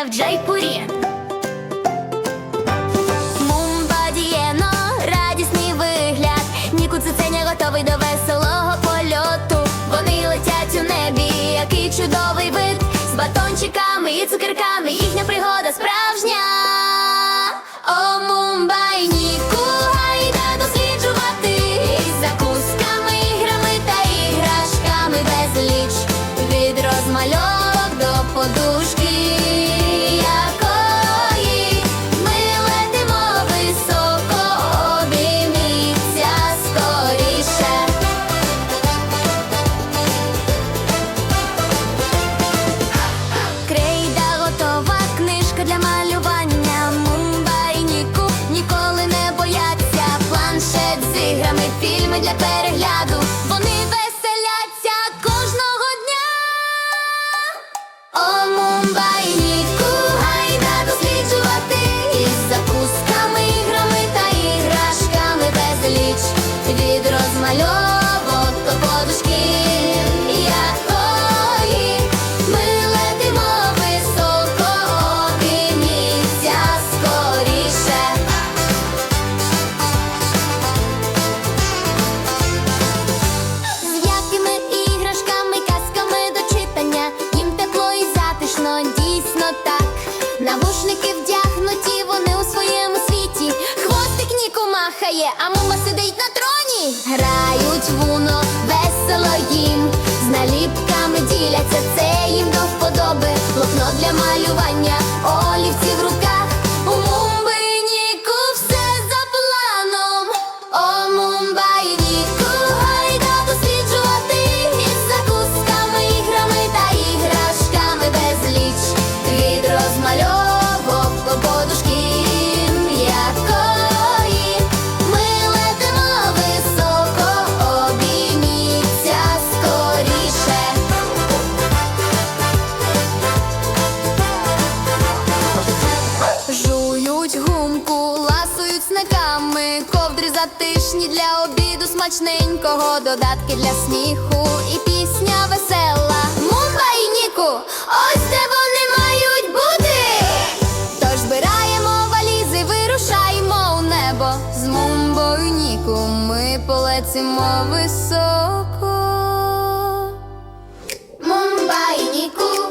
в Джайпурі. Мумба дієно, радісний вигляд. Ніку Циценя готовий до веселого польоту. Вони летять у небі, який чудовий вид з батончиками і цукерками. іграми, фільми для перегляду. Вони Навушники вдягнуті, вони у своєму світі. Хвостик ніку махає, а мама сидить на троні. міцниками, ковдри затишні для обіду смачненького, додатки для сміху і пісня весела. Мумба і Ніку, ось де вони мають бути. Тож збираємо валізи, вирушаємо у небо. З мумбою Ніку ми полетимо високо. Мумба і Ніку